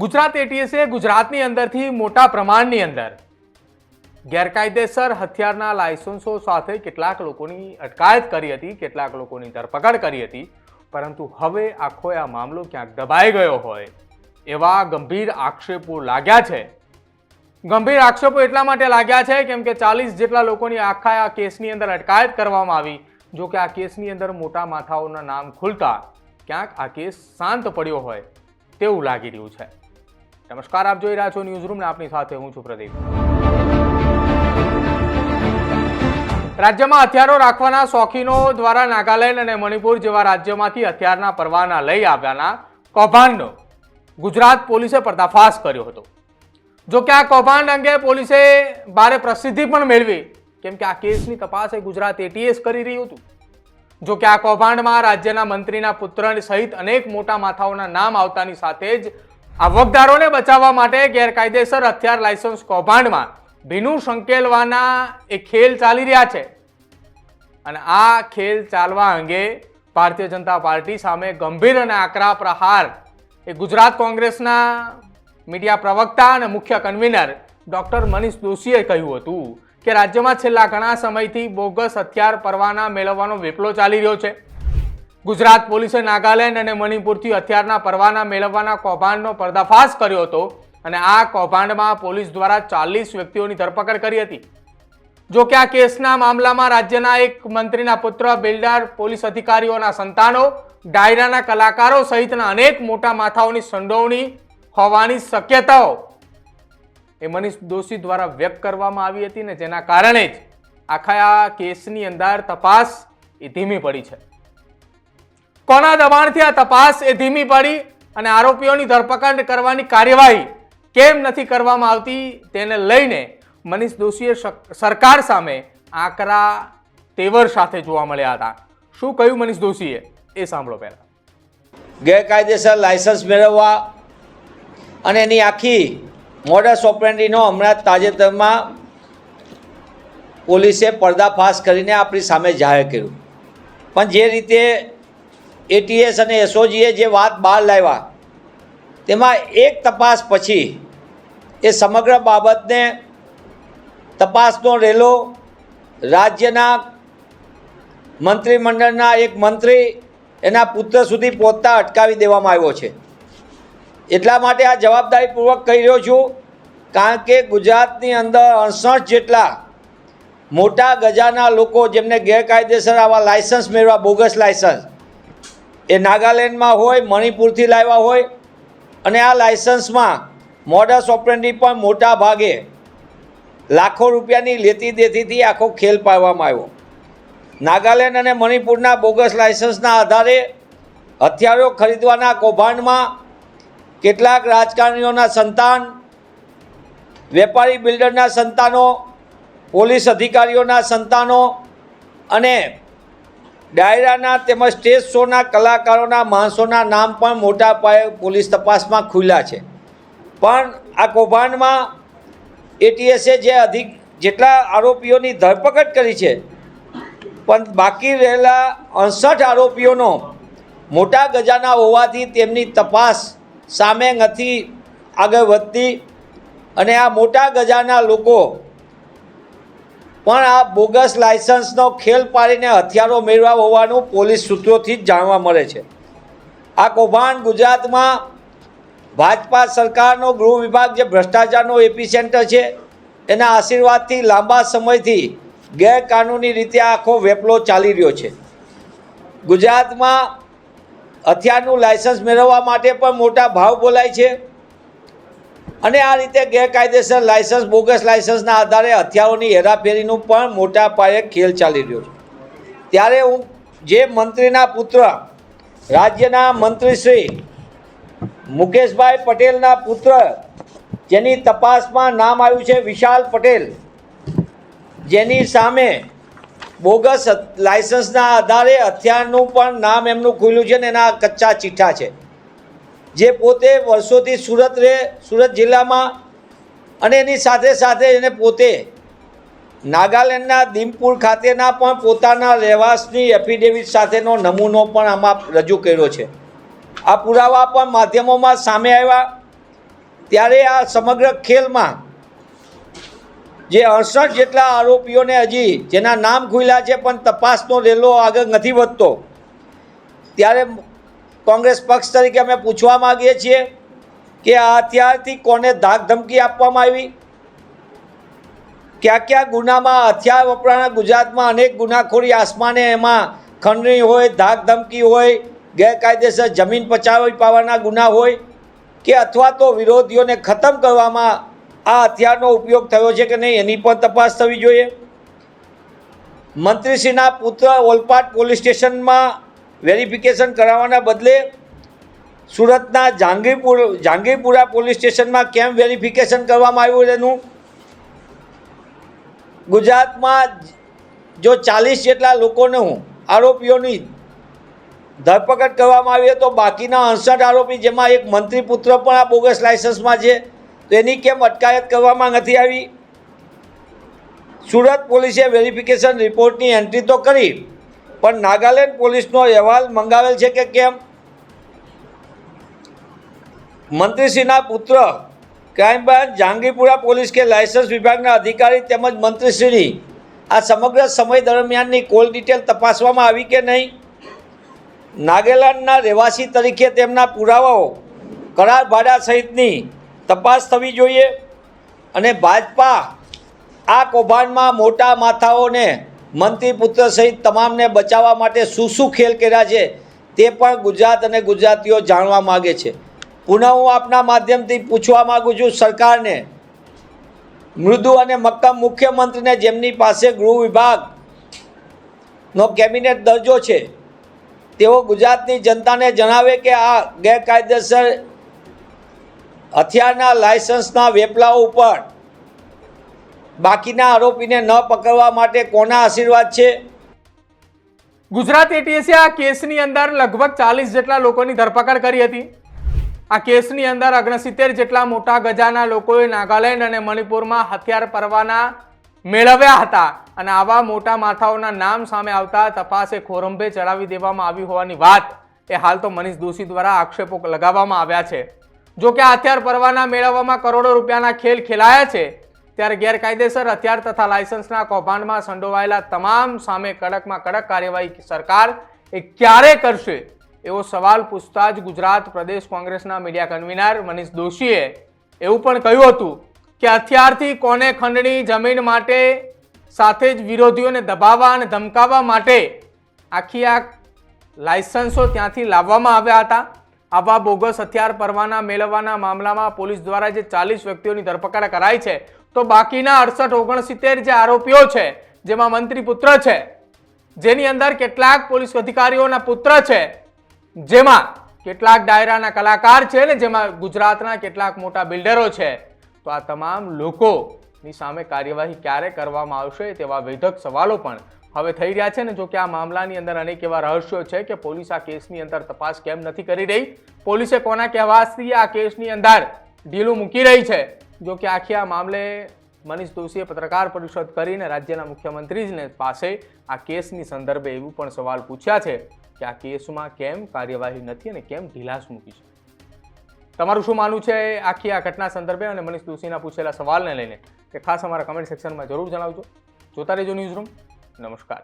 ગુજરાત એટીએસે ગુજરાતની અંદરથી મોટા પ્રમાણની અંદર ગેરકાયદેસર હથિયારના લાયસન્સો સાથે કેટલાક લોકોની અટકાયત કરી હતી, કેટલાક લોકોની ધરપકડ કરી હતી, પરંતુ હવે આખો આ મામલો ક્યાંક દબાઈ ગયો હોય એવા ગંભીર આક્ષેપો લાગ્યા છે. ગંભીર આક્ષેપો એટલા માટે લાગ્યા છે કેમ કે ચાલીસ જેટલા લોકોની આખા આ કેસની અંદર અટકાયત કરવામાં આવી. જો કે આ કેસની અંદર મોટા માથાઓના નામ ખુલતા ક્યાંક આ કેસ શાંત પડ્યો હોય તેવું લાગી રહ્યું છે. નમસ્કાર, આપ જોઈ રહ્યા છો ન્યૂઝ રૂમ આપની સાથે હું છું પ્રદીપ. રાજ્યમાં હથિયારો રાખવાના શોખીનો દ્વારા નાગાલેન્ડ અને મણિપુર જેવા રાજ્યોમાંથી હથિયારના પરવાના લઈ આવ્યાના કૌભાંડનો ગુજરાત પોલીસે પર્દાફાશ કર્યો હતો. જો કે આ કૌભાંડ અંગે પોલીસે ભારે પ્રસિદ્ધિ પણ મેળવી. કેમ કે આ કેસની તપાસ એ ગુજરાત એટીએસ કરી રહ્યું હતું. જો કે આ કૌભાંડમાં રાજ્યના મંત્રીના પુત્ર સહિત અનેક મોટા માથાઓના નામ આવતાની સાથે જ આવકદારોને બચાવવા માટે ગેરકાયદેસર હથિયાર લાયસન્સ કૌભાંડમાં ભીનું સંકેલવાના એ ખેલ ચાલી રહ્યા છે. અને આ ખેલ ચાલવા અંગે ભારતીય જનતા પાર્ટી સામે ગંભીર અને આકરા પ્રહાર. એ ગુજરાત કોંગ્રેસના મીડિયા પ્રવક્તા અને મુખ્ય કન્વીનર ડૉક્ટર મનીષ દોશીએ કહ્યું હતું કે રાજ્યમાં છેલ્લા ઘણા સમયથી બોગસ હથિયાર પરવાના મેળવવાનો વેપલો ચાલી રહ્યો છે. ગુજરાત પોલીસે નાગાલેન્ડ અને મણિપુરથી હથિયારના પરવાના મેળવવાના કૌભાંડનો પર્દાફાશ કર્યો હતો અને આ કૌભાંડમાં પોલીસ દ્વારા ચાલીસ વ્યક્તિઓની ધરપકડ કરી હતી. જો કે આ કેસના મામલામાં રાજ્યના એક મંત્રીના પુત્ર, બિલ્ડર, પોલીસ અધિકારીઓના સંતાનો, ડાયરાના કલાકારો સહિતના અનેક મોટા માથાઓની સંડોવણી હોવાની શક્યતાઓ એ મનીષ દોશી દ્વારા વ્યક્ત કરવામાં આવી હતી ને જેના કારણે જ આખા આ કેસની અંદર તપાસ એ ધીમી પડી છે. કોના દબાણથી આ તપાસ એ ધીમી પડી અને આરોપીઓની ધરપકડ કરવાની કાર્યવાહી કેમ નથી કરવામાં આવતી તેને લઈને મનીષ દોશીએ સરકાર સામે આકરા તેવર સાથે જોવા મળ્યા હતા. શું કહ્યું મનીષ દોશીએ? એ સાંભળો પહેલા. ગેરકાયદેસર લાયસન્સ મેળવવા અને એની આખી મોડસ ઓપરેન્ડીનો હમણાં તાજેતરમાં પોલીસે પર્દાફાશ કરીને આપણી સામે જાહેર કર્યું. પણ જે રીતે એટીએસ અને એસઓજીએ જે વાત બહાર લાવ્યા, તેમાં એક તપાસ પછી એ સમગ્ર બાબતને તપાસનો રેલો રાજ્યના મંત્રીમંડળના એક મંત્રી એના પુત્ર સુધી પહોંચતા અટકાવી દેવામાં આવ્યો છે. એટલા માટે આ જવાબદારીપૂર્વક કહી રહ્યો છું, કારણ કે ગુજરાતની અંદર અડસઠ જેટલા મોટા ગજાના લોકો જેમને ગેરકાયદેસર આવા લાયસન્સ મેળવા બોગસ લાયસન્સ એ નાગાલેન્ડમાં હોય, મણિપુરથી લાવ્યા હોય, અને આ લાયસન્સમાં મોડસ ઓપરેન્ડી પણ મોટા ભાગે લાખો રૂપિયાની લેતી દેતીથી આખો ખેલ પાડવામાં આવ્યો. નાગાલેન્ડ અને મણિપુરના બોગસ લાયસન્સના આધારે હથિયારો ખરીદવાના કૌભાંડમાં કેટલાક રાજકારણીઓના સંતાન, વેપારી બિલ્ડરના સંતાનો, પોલીસ અધિકારીઓના સંતાનો અને ડાયરાના તેમજ સ્ટેજ શોના કલાકારોના માણસોના નામ પણ મોટા પાયે પોલીસ તપાસમાં ખુલ્યા છે. પણ આ કૌભાંડમાં એટીએસે જે અધિક જેટલા આરોપીઓની ધરપકડ કરી છે, પણ બાકી રહેલા અડસઠ આરોપીઓનો મોટા ગજાના હોવાથી તેમની તપાસ સામે નથી આગળ વધતી અને આ મોટા ગજાના લોકો પણ આ બોગસ લાયસન્સનો ખેલ પાડીને હથિયારો મેળવ્યા હોવાનું પોલીસ સૂત્રોથી જ જાણવા મળે છે. આ કૌભાંડ ગુજરાતમાં ભાજપા સરકારનો ગૃહ વિભાગ જે ભ્રષ્ટાચારનો એપી સેન્ટર છે, એના આશીર્વાદથી લાંબા સમયથી ગેરકાનૂની રીતે આખો વેપલો ચાલી રહ્યો છે. ગુજરાતમાં હથિયારનું લાયસન્સ મેળવવા માટે પણ મોટા ભાવ બોલાય છે. અને આ રીતે ગેરકાયદેસર લાયસન્સ, બોગસ લાયસન્સના આધારે હથિયારોની હેરાફેરીનું પણ મોટા પાયે ખેલ ચાલી રહ્યો છે. ત્યારે હું જે મંત્રીના પુત્ર, રાજ્યના મંત્રી શ્રી મુકેશભાઈ પટેલના પુત્ર, જેની તપાસમાં નામ આવ્યું છે વિશાલ પટેલ, જેની સામે બોગસ લાયસન્સના આધારે હથિયારનું પણ નામ એમનું ખુલ્યું છે ને એના કચ્ચા ચીઠ્ઠા છે. જે પોતે વર્ષોથી સુરત રહે, સુરત જિલ્લામાં અને એની સાથે સાથે એને પોતે નાગાલેન્ડના દીમપુર ખાતેના પણ પોતાના રહેવાસની એફિડેવિટ સાથેનો નમૂનો પણ આમાં રજૂ કર્યો છે. આ પુરાવા પણ માધ્યમોમાં સામે આવ્યા. ત્યારે આ સમગ્ર ખેલમાં જે અડસઠ જેટલા આરોપીઓને હજી જેના નામ ખુલ્યા છે પણ તપાસનો રેલો આગળ નથી વધતો, ત્યારે કોંગ્રેસ પક્ષ તરીકે અમે પૂછવા માગીએ છીએ કે આ હથિયારથી કોને ધાક ધમકી આપવામાં આવી? કયા કયા ગુનામાં હથિયાર વપરાના ગુજરાતમાં અનેક ગુનાખોરી આસમાને એમાં ખંડણી હોય, ધાક ધમકી હોય, ગેરકાયદેસર જમીન પચાવી પાવાના ગુના હોય કે અથવા તો વિરોધીઓને ખતમ કરવામાં આ હથિયારનો ઉપયોગ થયો છે કે નહીં એની પણ તપાસ થવી જોઈએ. મંત્રીશ્રીના પુત્ર ઓલપાડ પોલીસ સ્ટેશનમાં વેરિફિકેશન કરાવવાના બદલે સુરતના જહાંગીરપુર જહાંગીરપુરા પોલીસ સ્ટેશનમાં કેમ વેરિફિકેશન કરવામાં આવ્યું એનું ગુજરાતમાં જો ચાલીસ જેટલા લોકોનું આરોપીઓની ધરપકડ કરવામાં આવી તો બાકીના અડસઠ આરોપી જેમાં એક મંત્રી પુત્ર પણ આ બોગસ લાયસન્સમાં છે, તો એની કેમ અટકાયત કરવામાં નથી આવી? સુરત પોલીસે વેરિફિકેશન રિપોર્ટની એન્ટ્રી તો કરી પણ નાગાલેન્ડ પોલીસનો અહેવાલ મંગાવેલ છે કે કેમ? મંત્રીશ્રીના પુત્ર ક્રાઇમ બ્રાન્ચ જહાંગીરપુરા પોલીસ કે લાયસન્સ વિભાગના અધિકારી તેમજ મંત્રીશ્રીની આ સમગ્ર સમય દરમિયાનની કોલ ડિટેલ તપાસવામાં આવી કે નહીં? નાગાલેન્ડના રહેવાસી તરીકે તેમના પુરાવાઓ કરાર ભાડા સહિતની તપાસ થવી જોઈએ અને ભાજપા આ કૌભાંડમાં મોટા માથાઓને મંત્રી પુત્ર સહિત તમામને બચાવવા માટે શું શું ખેલ કર્યા છે તે પણ ગુજરાત અને ગુજરાતીઓ જાણવા માગે છે. પુનઃ હું આપના માધ્યમથી પૂછવા માગું છું, સરકારને. મૃદુ અને મક્કમ મુખ્યમંત્રીને જેમની પાસે ગૃહ વિભાગનો કેબિનેટ દરજ્જો છે, તેઓ ગુજરાતની જનતાને જણાવે કે આ ગેરકાયદેસર હથિયારના લાયસન્સના વેપલાઓ ઉપર બાકીના આરોપીને ન પકડવા માટે કોના આશીર્વાદ છે? ગુજરાત એટીએસે આ કેસની અંદર લગભગ ચાલીસ જેટલા લોકોની ધરપકડ કરી હતી. આ કેસની અંદર અગ્નસિત્તેર જેટલા મોટા ગજાના લોકોએ નાગાલેન્ડ અને મણિપુરમાં હથિયાર પરવાના મેળવ્યા હતા અને આવા મોટા માથાઓના નામ સામે આવતા તપાસે ખોરંભે ચડાવી દેવામાં આવી હોવાની વાત એ હાલ તો મનીષ દોશી દ્વારા આક્ષેપો લગાવવામાં આવ્યા છે. જો કે હથિયાર પરવાના મેળવવામાં કરોડો રૂપિયાના ખેલ ખેલાયા છે ત્યારે ગેરકાયદેસર હથિયાર તથા લાયસન્સના કૌભાંડમાં સંડોવાયેલા તમામ સામે કડકમાં કડક કાર્યવાહી સરકાર એ ક્યારે કરશે? એવો સવાલ પૂછતા જ ગુજરાત પ્રદેશ કોંગ્રેસના મીડિયા કન્વીનર મનીષ દોશીએ એવું પણ કહ્યું હતું કે હથિયારથી કોને ખંડણી જમીન માટે સાથે જ વિરોધીઓને દબાવવા અને ધમકાવવા માટે આખી આ લાયસન્સો ત્યાંથી લાવવામાં આવ્યા હતા. આવા બોગસ હથિયાર પરવાના મેળવવાના મામલામાં પોલીસ દ્વારા જે ચાલીસ વ્યક્તિઓની ધરપકડ કરાઈ છે તો બાકીના અડસઠ, ઓગણસિત્તેર જે આરોપીઓ છે, જેમાં મંત્રી પુત્ર છે, જેની અંદર કેટલાક પોલીસ અધિકારીઓના પુત્ર છે, જેમાં કેટલાક ડાયરાના કલાકાર છે ને જેમાં ગુજરાતના કેટલાક મોટા બિલ્ડરો છે. તો આ તમામ લોકોની સામે કાર્યવાહી ક્યારે કરવામાં આવશે તેવા વૈધક સવાલો પણ હવે થઈ રહ્યા છે ને જો કે આ મામલાની અંદર અનેક એવા રહસ્યો છે કે પોલીસ આ કેસની અંદર તપાસ કેમ નથી કરી રહી? પોલીસે કોના કહેવાથી આ કેસની અંદર ઢીલું મૂકી રહી છે? જો કે આખી આ મામલે મનીષ દોશીએ પત્રકાર પરિષદ કરીને રાજ્યના મુખ્યમંત્રીને પાસે આ કેસની સંદર્ભે એવું પણ સવાલ પૂછ્યા છે કે આ કેસમાં કેમ કાર્યવાહી નથી અને કેમ ઢીલાસ મૂકી છે. તમારું શું માનવું છે આખી આ ઘટના સંદર્ભે અને મનીષ દોશીના પૂછેલા સવાલને લઈને? કે ખાસ અમારા કમેન્ટ સેક્શનમાં જરૂર જણાવજો. જોતા રહેજો ન્યૂઝ રૂમ નમસ્કાર.